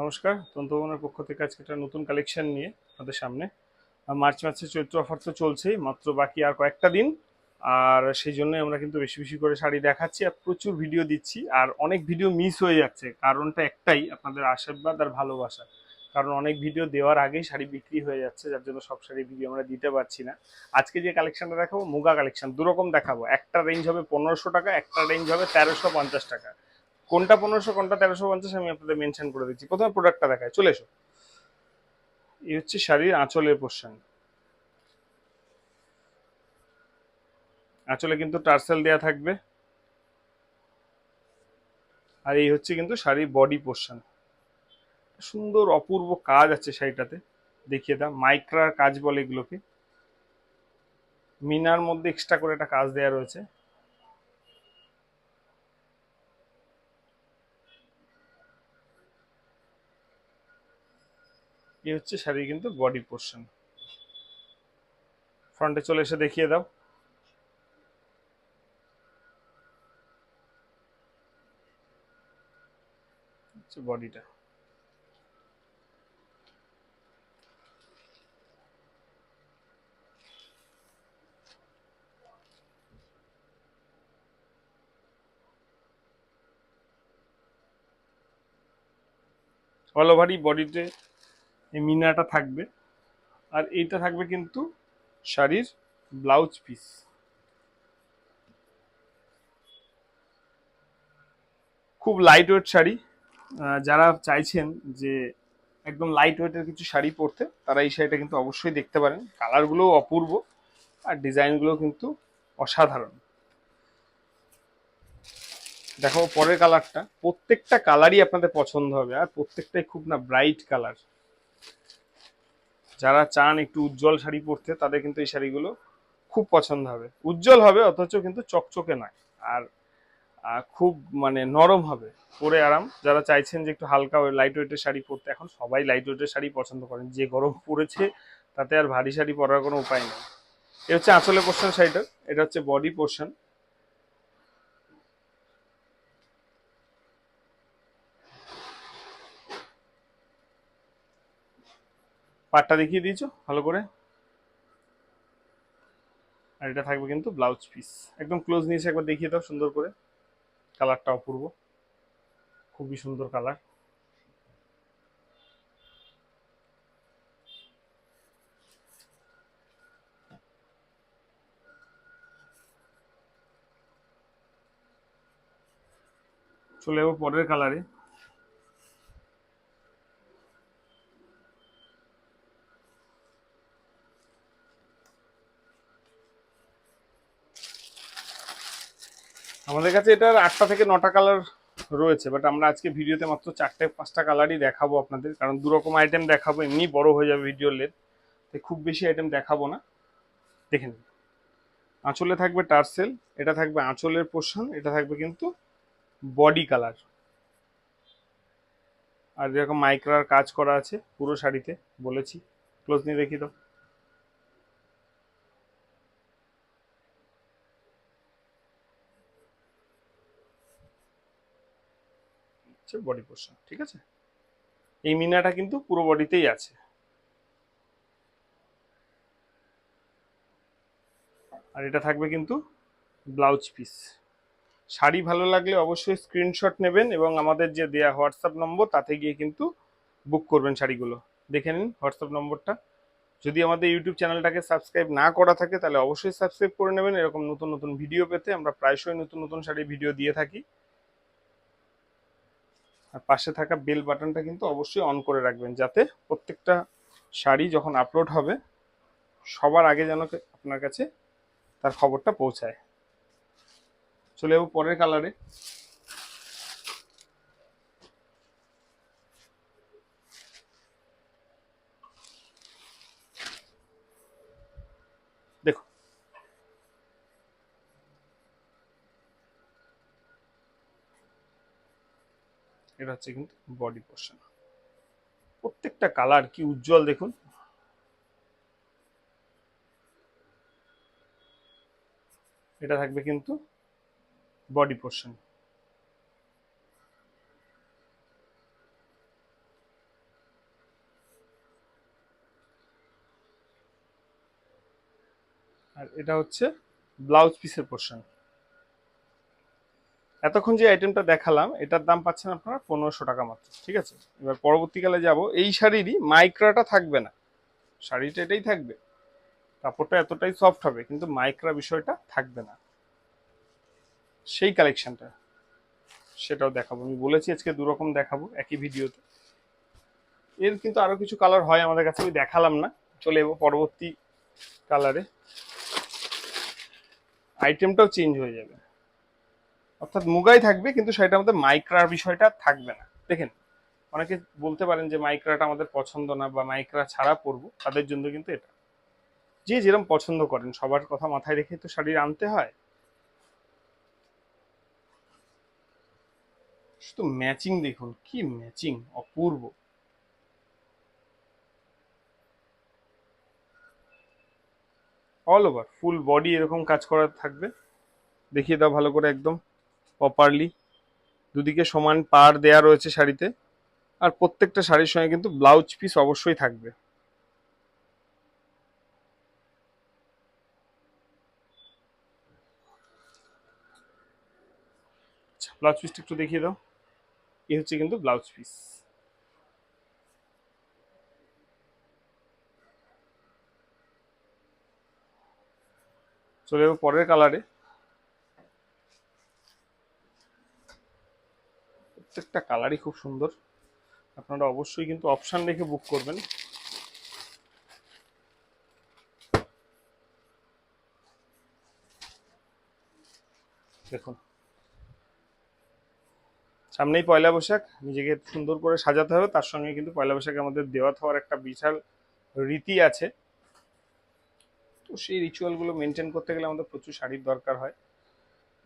নমস্কার, তন্ত্রভবনের পক্ষ থেকে আজকে একটা নতুন কালেকশন নিয়ে আপনাদের সামনে। মার্চ মাসে চৈত্র অফার তো চলছেই, মাত্র বাকি আর কয়েকটা দিন। আর সেই জন্য আমরা কিন্তু বেশি বেশি করে শাড়ি দেখাচ্ছি আর প্রচুর ভিডিও দিচ্ছি। আর অনেক ভিডিও মিস হয়ে যাচ্ছে, কারণটা একটাই, আপনাদের আশীর্বাদ আর ভালোবাসা। কারণ অনেক ভিডিও দেওয়ার আগেই শাড়ি বিক্রি হয়ে যাচ্ছে, যার জন্য সব শাড়ি ভিডিও আমরা দিতে পারছি না। আজকে যে কালেকশনটা দেখাবো, মুগা কালেকশন দুরকম দেখাবো। একটা রেঞ্জ হবে পনেরোশো টাকা, একটা রেঞ্জ হবে তেরোশো পঞ্চাশ টাকা। কোনটা পনেরোশো, কোনটা তেরোশো, পঞ্চাশ আমি আপনাদের মেনশন করে দিচ্ছি। প্রথমে প্রোডাক্টটা দেখায় চলে এসো। এই হচ্ছে শাড়ির আঁচলের পোর্শন আঁচলে কিন্তু টার্সেল দেয়া থাকবে। আর এই হচ্ছে কিন্তু শাড়ির বডি পোর্শন সুন্দর, অপূর্ব কাজ আছে শাড়িটাতে। দেখিয়ে দাও, মাইক্রার কাজ বলে এগুলোকে। মিনার মধ্যে এক্সট্রা করে একটা কাজ দেওয়া রয়েছে। এই হচ্ছে শাড়ির কিন্তু বডি পোর্শন ফ্রন্টে চলে এসে দেখিয়ে দাও। বডিটা অল ওভারই বডিতে এই মিনাটা থাকবে। আর এইটা থাকবে কিন্তু শাড়ির ব্লাউজ পিস। খুব লাইট ওয়েট শাড়ি যারা চাইছেন যে একদম লাইট ওয়েটের কিছু শাড়ি পরতে, তারা এই শাড়িটা কিন্তু অবশ্যই দেখতে পারেন। কালারগুলোও অপূর্ব, আর ডিজাইনগুলো কিন্তু অসাধারণ। দেখো, পরের কালারটা প্রত্যেকটা কালারই আপনাদের পছন্দ হবে, আর প্রত্যেকটাই খুব না ব্রাইট কালার যারা চান একটু উজ্জ্বল শাড়ি পরতে, তাদের কিন্তু এই শাড়িগুলো খুব পছন্দ হবে। উজ্জ্বল হবে, অথচ কিন্তু চকচকে নয়। আর খুব মানে নরম হবে পরে আরাম। যারা চাইছেন যে একটু হালকা লাইট ওয়েটের শাড়ি পরতে, এখন সবাই লাইট ওয়েটের শাড়ি পছন্দ করেন। যে গরম পড়েছে তাতে আর ভারী শাড়ি পরার কোনো উপায় নেই। এটা হচ্ছে আঁচলে পোর্শন শাড়িটার এটা হচ্ছে বডি পোর্শন পাটটা দেখিয়ে দিয়েছ, ভালো করে। আর এটা থাকবে কিন্তু ব্লাউজ পিস একদম ক্লোজ নিয়ে এসে একবার দেখিয়ে দাও, সুন্দর করে। কালারটা অপূর্ব। খুবই সুন্দর কালার। চলে যাব পরের কালারে আমাদের কাছে এটার আটটা থেকে নটা কালার রয়েছে বাট আমরা আজকে ভিডিওতে মাত্র চারটে, পাঁচটা কালারই দেখাবো আপনাদের, কারণ দু রকম আইটেম দেখাবো, এমনি বড় হয়ে যাবে ভিডিও লেট তাই খুব বেশি আইটেম দেখাবো না। দেখে নিন। আঁচলে থাকবে টার্সেল, এটা থাকবে আঁচলের পোর্শন এটা থাকবে কিন্তু বডি কালার আর যেরকম মাইক্রার কাজ করা আছে পুরো শাড়িতে, বলেছি ক্লোজ নিয়ে দেখি তো হচ্ছে বডি পোর্শন ঠিক আছে? এই মিনাটা কিন্তু পুরো বডিতেই আছে। আর এটা থাকবে কিন্তু ব্লাউজ পিস শাড়ি ভালো লাগলে অবশ্যই স্ক্রিনশট নেবেন এবং আমাদের যে দেয়া হোয়াটসঅ্যাপ নম্বর, তাতে গিয়ে কিন্তু বুক করবেন শাড়িগুলো। দেখে নিন হোয়াটসঅ্যাপ নম্বরটা। যদি আমাদের ইউটিউব চ্যানেলটাকে সাবস্ক্রাইব না করা থাকে, তাহলে অবশ্যই সাবস্ক্রাইব করে নেবেন। এরকম নতুন নতুন ভিডিও পেতে আমরা প্রায়শই নতুন নতুন শাড়ি ভিডিও দিয়ে থাকি। আর পাশে থাকা বেল বাটনটা কিন্তু অবশ্যই অন করে রাখবেন যাতে প্রত্যেকটা শাড়ি যখন আপলোড হবে, সবার আগে যেন আপনার কাছে তার খবরটা পৌঁছায়। চলে যাব পরের কালারে এটা হচ্ছে কিন্তু বডি পোর্শন প্রত্যেকটা কালার কি উজ্জ্বল দেখুন। এটা থাকবে কিন্তু বডি পোর্শন আর এটা হচ্ছে ব্লাউজ পিসের পোর্শন এতক্ষণ যে আইটেমটা দেখালাম, এটার দাম পাচ্ছেন আপনারা পনেরোশো টাকা মাত্র, ঠিক আছে? এবার পরবর্তীকালে যাব, এই শাড়িরই মাইক্রাটা থাকবে না। শাড়িটা এটাই থাকবে। কাপড়টা এতটাই সফট হবে, কিন্তু মাইক্রা বিষয়টা থাকবে না। সেই কালেকশনটা সেটাও দেখাবো। আমি বলেছি আজকে দু রকম দেখাবো, একই ভিডিওতে। এর কিন্তু আরও কিছু কালার হয় আমাদের কাছে, আমি দেখালাম না। চলে যাব পরবর্তী কালারে আইটেমটাও চেঞ্জ হয়ে যাবে। অর্থাৎ মুগাই থাকবে, কিন্তু সেটার মধ্যে মাইক্রার বিষয়টা থাকবে না। দেখেন, অনেকে বলতে পারেন যে মাইক্রাটা আমাদের পছন্দ না বা মাইক্রা ছাড়া পরবো, তাদের জন্য কিন্তু এটা। যে যেরকম পছন্দ করেন, সবার কথা মাথায় রেখে তো শাড়ি আনতে হয়। শুধু ম্যাচিং দেখুন, কি ম্যাচিং, অপূর্ব। অল ওভার ফুল বডি এরকম কাজ করা থাকবে। দেখিয়ে দাও ভালো করে একদম। প্রপারলি দুদিকে সমান পার দেয়া রয়েছে শাড়িতে। আর প্রত্যেকটা শাড়ির সঙ্গে কিন্তু ব্লাউজ পিস অবশ্যই থাকবে। ব্লাউজ পিসটা একটু দেখিয়ে দাও। এই হচ্ছে কিন্তু ব্লাউজ পিস চলে যাব পরের কালারে প্রত্যেকটা কালারই খুব সুন্দর। আপনারা অবশ্যই কিন্তু অপশান রেখে বুক করবেন। দেখুন। সামনেই পয়লা বৈশাখ, নিজেকে সুন্দর করে সাজাতে হবে। তার সঙ্গে কিন্তু পয়লা বৈশাখে আমাদের দেওয়া হওয়ার একটা বিশাল রীতি আছে। তো সেই রিচুয়ালগুলো মেনটেন করতে গেলে আমাদের প্রচুর শাড়ির দরকার হয়।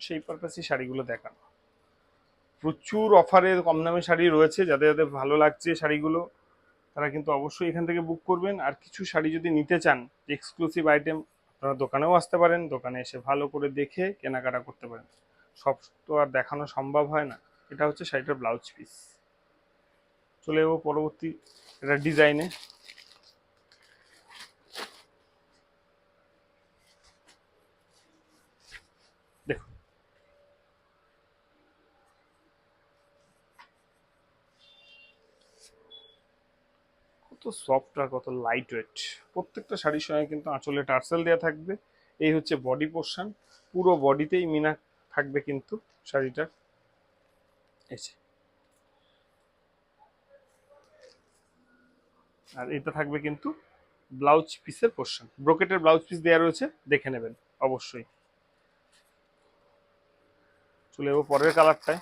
সেই পারপাসেই শাড়িগুলো দেখানো। প্রচুর অফারে কম দামে শাড়ি রয়েছে, যাদের যাদের ভালো লাগছে শাড়িগুলো, তারা কিন্তু অবশ্যই এখান থেকে বুক করবেন। আর কিছু শাড়ি যদি নিতে চান এক্সক্লুসিভ আইটেম আপনারা দোকানেও আসতে পারেন, দোকানে এসে ভালো করে দেখে কেনাকাটা করতে পারেন। সব তো আর দেখানো সম্ভব হয় না। এটা হচ্ছে শাড়িটার ব্লাউজ পিস চলে যাব পরবর্তী, এটা ডিজাইনে সফট আর কত লাইট ওয়েট প্রত্যেকটা শাড়ির সঙ্গে কিন্তু আঁচলে টার্সেল দেওয়া থাকবে। এই হচ্ছে বডি পোর্শন পুরো বডিতেই মিনা থাকবে কিন্তু শাড়িটার। যে। আর এটা থাকবে কিন্তু ব্লাউজ পিসের পোর্শন ব্রোকেটের ব্লাউজ পিস দেওয়া রয়েছে, দেখে নেবেন, অবশ্যই। চলে যাব পরের কালারটায়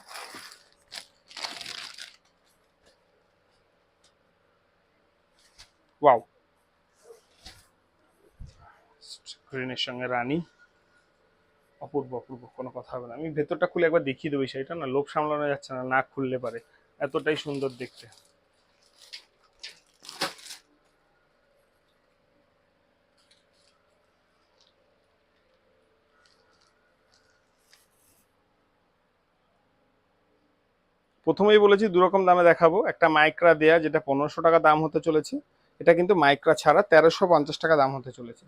ওয়াও গ্রিনের সঙ্গে রানী। অপূর্ব অপূর্ব, কোনো কথা হবে না। আমি ভেতরটা খুলে একবার দেখিয়ে দেবো সেটা না, লোভ সামলানো যাচ্ছে না না খুললে পারে। এতটাই সুন্দর দেখতে। প্রথমেই বলেছি দু রকম দামে দেখাবো। একটা মাইক্রা দেয়া, যেটা পনেরোশো টাকা দাম হতে চলেছে। এটা কিন্তু মাইক্রা ছাড়া তেরোশো পঞ্চাশ টাকা দাম হতে চলেছে।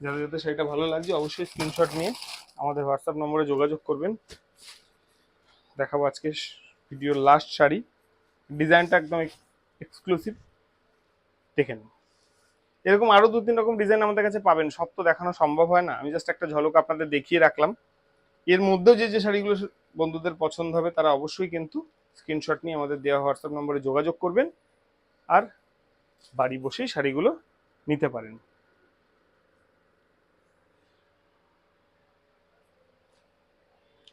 যাদের যাদের শাড়িটা ভালো লাগছে, অবশ্যই স্ক্রিনশট নিয়ে আমাদের হোয়াটসঅ্যাপ নম্বরে যোগাযোগ করবেন। দেখাবো আজকে ভিডিওর লাস্ট শাড়ি। ডিজাইনটা একদম এক্সক্লুসিভ দেখে নিন। এরকম আরও দু তিন রকম ডিজাইন আমাদের কাছে পাবেন। সব তো দেখানো সম্ভব হয় না। আমি জাস্ট একটা ঝলক আপনাদের দেখিয়ে রাখলাম। এর মধ্যেও যে যে শাড়িগুলো বন্ধুদের পছন্দ হবে, তারা অবশ্যই কিন্তু স্ক্রিনশট নিয়ে আমাদের দেওয়া হোয়াটসঅ্যাপ নম্বরে যোগাযোগ করবেন। আর বাড়ি বসেই শাড়িগুলো নিতে পারেন।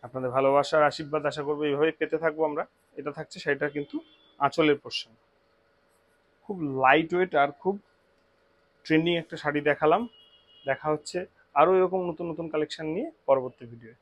আপনাদের ভালোবাসার আশীর্বাদ আশা করব এইভাবে পেতে থাকব আমরা। এটা থাকছে শাড়িটা কিন্তু আঁচলের পোর্শন খুব লাইট ওয়েট আর খুব ট্রেন্ডিং একটা শাড়ি দেখালাম। দেখা হচ্ছে আরও এরকম নতুন নতুন কালেকশন নিয়ে পরবর্তী ভিডিওয়ে